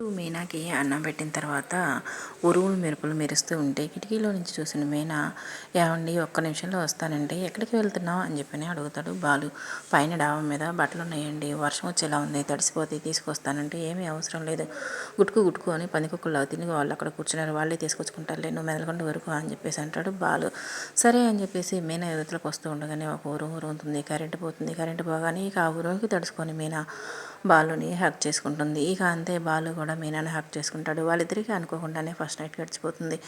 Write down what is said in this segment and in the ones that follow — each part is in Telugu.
మీనాకి అన్నం పెట్టిన తర్వాత ఉరువులు మెరుపులు మెరుస్తూ ఉంటే కిటికీలో నుంచి చూసిన మీనా ఏమండి ఒక్క నిమిషంలో వస్తానండి. ఎక్కడికి వెళ్తున్నావు? అని చెప్పని అడుగుతాడు బాలు. పైన డాబా మీద బట్టలు ఉన్నాయండి వర్షం వచ్చేలా ఉంది. తడిసిపోతే తీసుకొస్తానంటే ఏమీ అవసరం లేదు. గుట్టుకు గుట్టుకు అని పందికొక్కుల్లో తిని వాళ్ళు అక్కడ కూర్చున్నారు. వాళ్ళే తీసుకొచ్చుకుంటారులే. నువ్వు మెదలకొండ వరకు అని చెప్పేసి అంటాడు బాలు. సరే అని చెప్పేసి మీనా ఎదురులకు వస్తూ ఉండగానే ఒక ఊరు ఊరు ఉంటుంది. కరెంటు పోతుంది. కరెంటు పోగానే ఇక ఆ ఉరువుకి తడుచుకొని మీనా బాలుని హక్ చేసుకుంటుంది. ఇక అంతే బాలు కూడా మీనాని హక్ చేసుకుంటాడు. వాళ్ళిద్దరికీ అనుకోకుండానే ఫస్ట్ నైట్ గడిచిపోతుంది.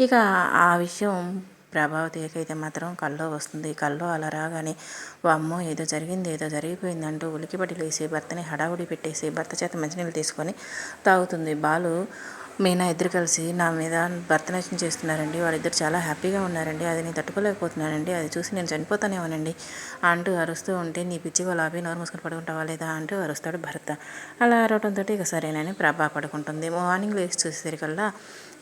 ఇక ఆ విషయం ప్రభావతికి ఏకైతే మాత్రం కల్లో వస్తుంది. కల్లో అలా రాగానే అమ్మో ఏదో జరిగింది ఏదో జరిగిపోయిందంటూ ఉలికిపడి లేసి భర్తని హడావుడి పెట్టేసి భర్త చేత మంచినీళ్ళు తీసుకొని తాగుతుంది. బాలు మీనా ఇద్దరు కలిసి నా మీద భర్తనష్టం చేస్తున్నారండి. వాళ్ళిద్దరు చాలా హ్యాపీగా ఉన్నారండి. అది నేను తట్టుకోలేకపోతున్నానండి. అది చూసి నేను చనిపోతానేమోనండి. అంటూ అరుస్తూ ఉంటే నీ పిచ్చి వాళ్ళు ఆపి నోరు మూసుకొని పడుకుంటావా లేదా? అంటూ అరుస్తాడు భర్త. అలా అరవడంతో ఇక సరేనని ప్రభా పడుకుంటుంది. మార్నింగ్ లేచి చూసేసరికల్లా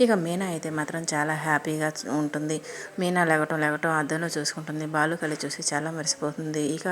ఇక మీనా అయితే మాత్రం చాలా హ్యాపీగా ఉంటుంది. మీనా లేగటం లేగటం అద్దంలో చూసుకుంటుంది. బాలు కలి చూసి చాలా మరిసిపోతుంది. ఇక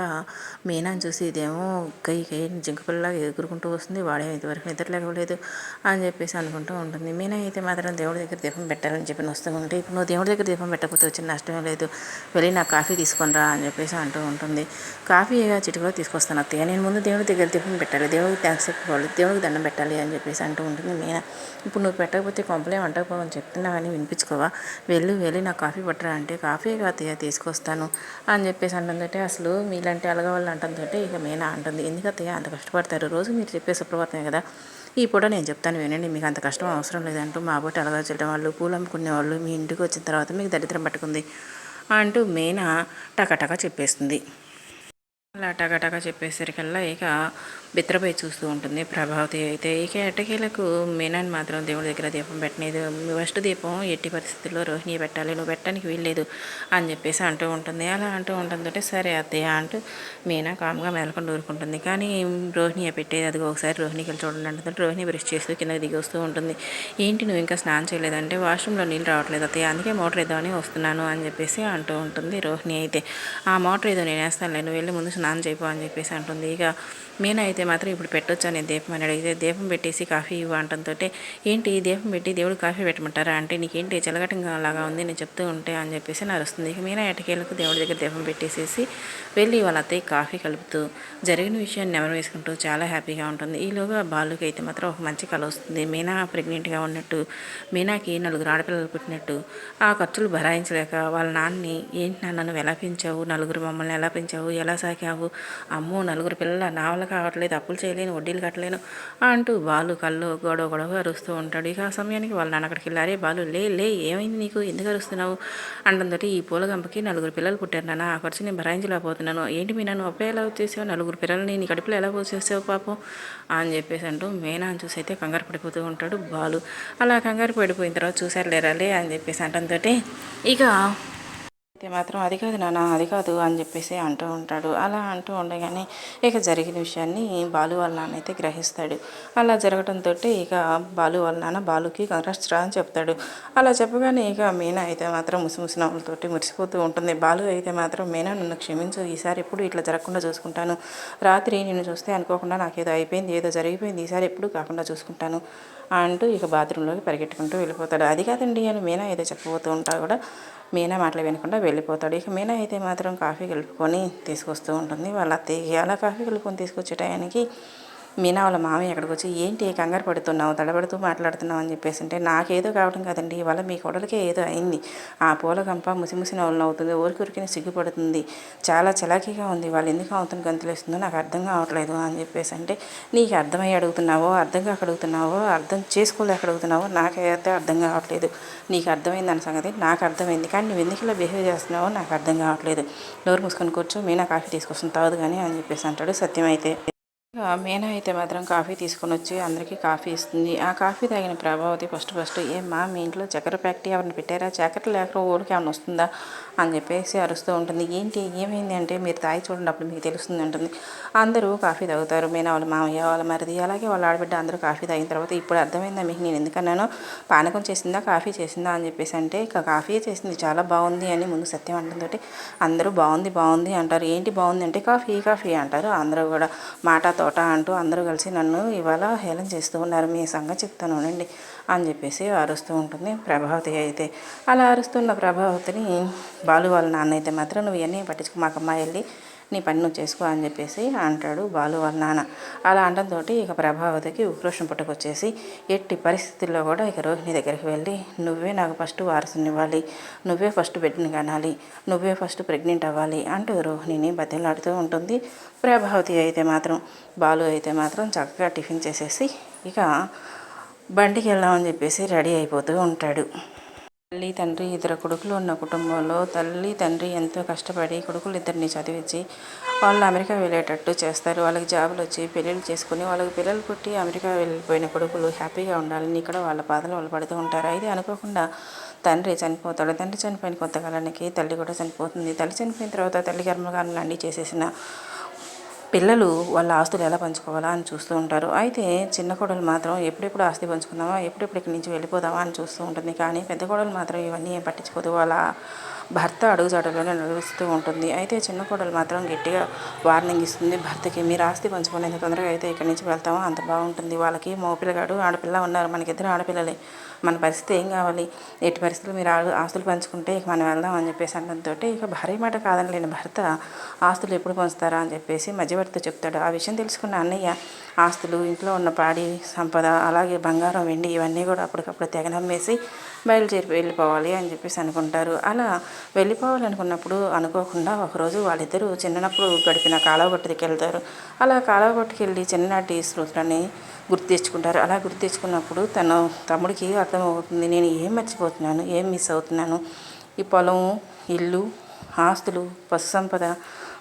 మీనాని చూసి ఇదేమో కై కై జింకపిల్లలాగా ఎగురుకుంటూ వస్తుంది. వాడే ఇంతవరకు నిద్ర లేకపోలేదు అని చెప్పేసి అనుకుంటూ ఉంటుంది. మీనా అయితే మాత్రం దేవుడి దగ్గర దీపం పెట్టాలని చెప్పి వస్తూ ఉంటే ఇప్పుడు నువ్వు దేవుడి దగ్గర దీపం పెట్టకపోతే వచ్చిన నష్టం లేదు. వెళ్ళి నాకు కాఫీ తీసుకొని రా అని చెప్పేసి అంటూ ఉంటుంది. కాఫీ చిటికలో తీసుకొస్తాను అత్తయ్య. నేను ముందు దేవుడి దగ్గర దీపం పెట్టాలి. దేవుడికి థ్యాంక్స్ చెప్పుకోవాలి దేవుడికి దండం పెట్టాలి అని చెప్పేసి అంటూ ఉంటుంది మీనా. ఇప్పుడు నువ్వు పెట్టకపోతే కొంపలే వంటకపోవని చెప్తున్నా కానీ వినిపించుకోవా. వెళ్ళి వెళ్ళి నాకు కాఫీ పట్టరా అంటే కాఫీ అత్తయ్య తీసుకొస్తాను అని చెప్పేసి అంటుందంటే అసలు మీలాంటి అలగవాళ్ళు అంటుందంటే ఇక మీనా అంటుంది. ఎందుకు అత్తయ్య అంత కష్టపడతారు. రోజు మీరు చెప్పే సుప్రభాతమే కదా. ఈ పూట నేను చెప్తాను వినండి మీకు అంత కష్టం అవసరం లేదంటూ మా బోటి అలగా చేయడం వాళ్ళు పూలు అమ్ముకునే వాళ్ళు మీ ఇంటికి వచ్చిన తర్వాత మీకు దరిద్రం పట్టుకుంది అంటూ మీనా టకటక చెప్పేస్తుంది. అలా చెప్పేసరికల్లా ఇక బిత్రపోయి చూస్తూ ఉంటుంది ప్రభావతి అయితే. ఇక ఎట్టకేలకు మీనాన్ని మాత్రం దేవుడి దగ్గర దీపం పెట్టలేదు. ఫస్ట్ దీపం ఎట్టి పరిస్థితుల్లో రోహిణి పెట్టాలి నువ్వు పెట్టడానికి వీల్లేదు అని చెప్పేసి అంటూ ఉంటుంది. అలా అంటూ ఉంటుందంటే సరే అత్తయ్య అంటూ మీనా కామ్గా మెలకొని ఊరుకుంటుంది. కానీ రోహిణి పెట్టేది అది ఒకసారి రోహిణికి వెళ్ళి చూడండి అంటే రోహిణి బ్రష్ చేస్తూ కిందకి దిగి వస్తూ ఉంటుంది. ఏంటి నువ్వు ఇంకా స్నానం చేయలేదంటే వాష్రూమ్లో నీళ్ళు రావట్లేదు అత్తయ్య. అందుకే మోటార్ అని వస్తున్నాను అని చెప్పేసి అంటూ ఉంటుంది రోహిణి అయితే. ఆ మోటార్ ఏదో నేను వేస్తాను నేను వెళ్ళి ముందు స్నానం చేయిపో అని చెప్పేసి అంటుంది. ఇక మీనా అయితే మాత్రం ఇప్పుడు పెట్టొచ్చు అనే దీపం అని అడిగితే దీపం పెట్టేసి కాఫీ ఇవ్వ అంటంతో ఏంటి దీపం పెట్టి దేవుడు కాఫీ పెట్టమంటారా? అంటే నీకేంటి చెలగటంగా లాగా ఉంది నేను చెప్తూ ఉంటే అని చెప్పేసి నరుస్తుంది ఇక మీనా ఎటకేళ్ళకు దేవుడి దగ్గర దీపం పెట్టేసేసి వెళ్ళి వాళ్ళ అత్తయ్య కాఫీ కలుపుతూ జరిగిన విషయాన్ని నెమరు వేసుకుంటూ చాలా హ్యాపీగా ఉంటుంది. ఈలోగా బాలుకి అయితే మాత్రం ఒక మంచి కళ వస్తుంది. మీనా ప్రెగ్నెంట్గా ఉన్నట్టు మీనాకి నలుగురు ఆడపిల్లలు పుట్టినట్టు ఆ ఖర్చులు భరాయించలేక వాళ్ళ నాన్నని ఏంటి నాన్న ఎలా పెంచావు? నలుగురు మమ్మల్ని ఎలా పెంచావు? ఎలా సాకావు అమ్మో నలుగురు పిల్లల నా కావట్లేదు అప్పులు చేయలేను వడ్డీలు కట్టలేను అంటూ బాలు కళ్ళు గొడవ గొడవ అరుస్తూ ఉంటాడు. ఇక ఆ సమయానికి వాళ్ళ నాన్న అక్కడికి వెళ్ళారే బాలు లే లే ఏమైంది నీకు? ఎందుకు అరుస్తున్నావు? అండంతో ఈ పూలగంపకి నలుగురు పిల్లలు పుట్టారు నాన్న ఆ ఖర్చు నేను భరాయించలేకపోతున్నాను ఏంటి మీ నన్ను అప్పుడే ఎలా వచ్చేసావు? నలుగురు పిల్లల్ని నీ కడుపులో ఎలా పోసేసావు పాపం? అని చెప్పేసి అంటూ మేనా అని చూసి అయితే కంగారు పడిపోతూ ఉంటాడు బాలు. అలా కంగారు పడిపోయిన తర్వాత చూసారు లేరాలే అని చెప్పేసి అంటంతో ఇక అయితే మాత్రం అది కాదు నాన్న అది కాదు అని చెప్పేసి అంటూ ఉంటాడు. అలా అంటూ ఉండగానే ఇక జరిగిన విషయాన్ని బాలు వాళ్ళ నాన్న అయితే గ్రహిస్తాడు. అలా జరగడంతో ఇక బాలు వాళ్ళ నాన్న బాలుకి కంగ్రాట్స్ రా అని చెప్తాడు. అలా చెప్పగానే ఇక మీనా అయితే మాత్రం ముసిముసి నవ్వులతోటి మురిసిపోతూ ఉంటుంది. బాలు అయితే మాత్రం మీనా నన్ను క్షమించు. ఈసారి ఎప్పుడు ఇట్లా జరగకుండా చూసుకుంటాను. రాత్రి నేను చూస్తే అనుకోకుండా నాకు ఏదో అయిపోయింది ఏదో జరిగిపోయింది. ఈసారి ఎప్పుడు కాకుండా చూసుకుంటాను. అంటూ ఇక బాత్రూంలోకి పరిగెట్టుకుంటూ వెళ్ళిపోతాడు. అది కాదండి అని మీనా ఏదో చెప్పబోతూ ఉంటా కూడా మీనా మాటలు వినకుండా వెళ్ళిపోతాడు. ఇక మీనా అయితే మాత్రం కాఫీ కలుపుకొని తీసుకొస్తూ ఉంటుంది. వాళ్ళ అత్తయ్య అలా కాఫీ కలుపుకొని తీసుకొచ్చే టయానికి మీనా వాళ్ళ మామయ్య ఎక్కడికి వచ్చి ఏంటి కంగారు పడుతున్నావు? తడబడుతూ మాట్లాడుతున్నావు అని చెప్పేసి అంటే నాకేదో కావడం కదండి. ఇవాళ మీ కొడలకే ఏదో అయింది. ఆ పూల గంప ముసిముసిన వాళ్ళు అవుతుంది ఊరికి ఊరికి సిగ్గుపడుతుంది. చాలా చలాకీగా ఉంది. వాళ్ళు ఎందుకు అవుతుంది గంతులేస్తుందో నాకు అర్థం కావట్లేదు అని చెప్పేసి అంటే నీకు అర్థమయ్యి అడుగుతున్నావో అర్థం కాక అడుగుతున్నావో అర్థం చేసుకోలేక అడుగుతున్నావో నాకైతే అర్థం కావట్లేదు. నీకు అర్థమైంది అన్న సంగతి నాకు అర్థమైంది. కానీ నువ్వు ఎందుకు ఇలా బిహేవ్ చేస్తున్నావో నాకు అర్థం కావట్లేదు. నోరు మూసుకొని కూర్చో. మీనా కాఫీ తీసుకొస్తాను తాగదు కానీ అని చెప్పేసి అంటాడు సత్యం అయితే. మీనా అయితే మాత్రం కాఫీ తీసుకొని వచ్చి అందరికీ కాఫీ ఇస్తుంది. ఆ కాఫీ తాగిన ప్రభావతి ఫస్ట్ ఫస్ట్ ఏమ్మా మీ ఇంట్లో చక్కెర ఫ్యాక్టరీ ఎవరిని పెట్టారా? చక్కెర లేక ఊరికి ఏమైనా వస్తుందా? అని చెప్పేసి అరుస్తూ ఉంటుంది. ఏంటి ఏమైంది? అంటే మీరు తాగి చూడండి అప్పుడు మీకు తెలుస్తుంది ఉంటుంది అందరూ కాఫీ తాగుతారు. మీనా వాళ్ళ మామయ్య వాళ్ళ మరిది అలాగే వాళ్ళ ఆడబిడ్డ అందరూ కాఫీ తాగిన తర్వాత ఇప్పుడు అర్థమైందా మీకు? నేను ఎందుకన్నాను? పానకం చేసిందా? కాఫీ చేసిందా? అని చెప్పేసి అంటే ఇక కాఫీ చేసింది చాలా బాగుంది అని ముందు సత్యం అంటుందోటి అందరూ బాగుంది బాగుంది అంటారు. ఏంటి బాగుంది అంటే కాఫీ కాఫీ అంటారు. అందరూ కూడా మాటతో తోట అంటూ అందరూ కలిసి నన్ను ఇవాళ హేళన చేస్తూ ఉన్నారు. మీ సంగతి చెప్తాను వినండి అని చెప్పేసి అరుస్తూ ఉంటుంది ప్రభావతి అయితే. అలా అరుస్తున్న ప్రభావతిని బాలు వాళ్ళ నాన్న అయితే మాత్రం నువ్వు ఇవన్నీ పట్టించుకో మాకమ్మ వెళ్ళి నీ పని నువ్వు చేసుకో అని చెప్పేసి అంటాడు బాలు వాళ్ళ నాన్న. అలా అనడంతో ఇక ప్రభావతికి ఉక్రోషం పుట్టుకొచ్చేసి ఎట్టి పరిస్థితుల్లో కూడా ఇక రోహిణి దగ్గరికి వెళ్ళి నువ్వే నాకు ఫస్ట్ వారసుని ఇవ్వాలి నువ్వే ఫస్ట్ బిడ్డని కనాలి నువ్వే ఫస్ట్ ప్రెగ్నెంట్ అవ్వాలి అంటూ రోహిణిని బతిలాడుతూ ఉంటుంది ప్రభావతి అయితే మాత్రం. బాలు అయితే మాత్రం చక్కగా టిఫిన్ చేసేసి ఇక బండికి వెళ్దామని చెప్పేసి రెడీ అయిపోతూ ఉంటాడు. తల్లి తండ్రి ఇద్దరు కొడుకులు ఉన్న కుటుంబంలో తల్లి తండ్రి ఎంతో కష్టపడి కొడుకులు ఇద్దరిని చదివించి వాళ్ళు అమెరికా వెళ్ళేటట్టు చేస్తారు. వాళ్ళకి జాబులు వచ్చి పెళ్ళిళ్ళు చేసుకుని వాళ్ళకి పిల్లలు పుట్టి అమెరికా వెళ్ళిపోయిన కొడుకులు హ్యాపీగా ఉండాలని ఇక్కడ వాళ్ళ బాధలు వాళ్ళు పడుతూ ఉంటారు. అయితే అనుకోకుండా తండ్రి చనిపోతాడు. తండ్రి చనిపోయిన కొంతకాలానికి తల్లి కూడా చనిపోతుంది. తల్లి చనిపోయిన తర్వాత తల్లి కర్మకాలను అన్నీ చేసేసిన పిల్లలు వాళ్ళ ఆస్తులు ఎలా పంచుకోవాలా అని చూస్తూ ఉంటారు. అయితే చిన్న కోడలు మాత్రం ఎప్పుడెప్పుడు ఆస్తి పంచుకుందామా ఎప్పుడెప్పుడు ఇక్కడి నుంచి వెళ్ళిపోదామా అని చూస్తూ ఉంటుంది. కానీ పెద్ద కోడలు మాత్రం ఇవన్నీ ఏం పట్టించుకోదు. వాళ్ళ భర్త అడుగుజాడలోనే నడుస్తూ ఉంటుంది. అయితే చిన్న కోడలు మాత్రం గట్టిగా వార్నింగ్ ఇస్తుంది. భర్తకి మీరు ఆస్తి పంచుకునేంత తొందరగా అయితే ఇక్కడి నుంచి వెళ్తామో అంత బాగుంటుంది. వాళ్ళకి మోపిల్లగాడు ఆడపిల్ల ఉన్నారు. మనకిద్దరు ఆడపిల్లలే. మన పరిస్థితి ఏం కావాలి? ఎట్టి పరిస్థితులు మీరు ఆస్తులు పంచుకుంటే ఇక మనం వెళ్దాం అని చెప్పేసి అనడంతో ఇక భార్య మాట కాదని లేని భర్త ఆస్తులు ఎప్పుడు పంచుతారా అని చెప్పేసి మధ్యవర్తితో చెప్తాడు ఆ విషయం తెలుసుకున్న అన్నయ్య ఆస్తులు ఇంట్లో ఉన్న పాడి సంపద అలాగే బంగారం వెండి ఇవన్నీ కూడా అప్పటికప్పుడు తెగనమ్మేసి బయలుదేరి వెళ్ళిపోవాలి అని చెప్పేసి అనుకుంటారు. అలా వెళ్ళిపోవాలనుకున్నప్పుడు అనుకోకుండా ఒకరోజు వాళ్ళిద్దరూ చిన్నప్పుడు గడిపిన కాలవగట్టుకి వెళ్తారు. అలా కాలవగట్టుకి వెళ్ళి చిన్ననాటి స్మృతులని గుర్తు తెచ్చుకుంటారు. అలా గుర్తు తెచ్చుకున్నప్పుడు తన తమ్ముడికి అర్థమవుతుంది నేను ఏం మర్చిపోతున్నాను? ఏం మిస్ అవుతున్నాను? ఈ పొలం ఇల్లు ఆస్తులు పశు సంపద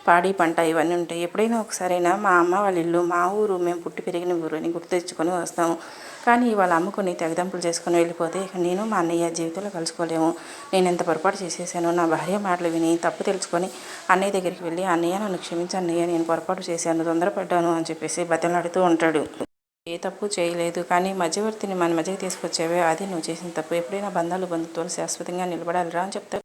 పాడి పంట ఇవన్నీ ఉంటాయి ఎప్పుడైనా ఒకసారైనా మా అమ్మ వాళ్ళ ఇల్లు మా ఊరు మేము పుట్టి పెరిగిన ఊరు అని గుర్తు తెచ్చుకొని వస్తాము. కానీ వాళ్ళు అమ్ముకొని తెగదంపులు చేసుకొని వెళ్ళిపోతే ఇక నేను మా అన్నయ్య జీవితంలో కలుసుకోలేము. నేను ఎంత పొరపాటు చేసేసాను నా భార్య మాటలు విని తప్పు తెలుసుకొని అన్నయ్య దగ్గరికి వెళ్ళి అన్నయ్య నన్ను క్షమించి అన్నయ్య నేను పొరపాటు చేశాను తొందరపడ్డాను అని చెప్పేసి బతిలాడుతూ ఉంటాడు. ఏ తప్పు చేయలేదు. కానీ మధ్యవర్తిని మన మధ్యకి తీసుకొచ్చేవే అది నువ్వు చేసిన తప్పు. ఎప్పుడైనా బంధాలు బంధుత్వాలు శాశ్వతంగా నిలబడాలిరా అని చెప్తారు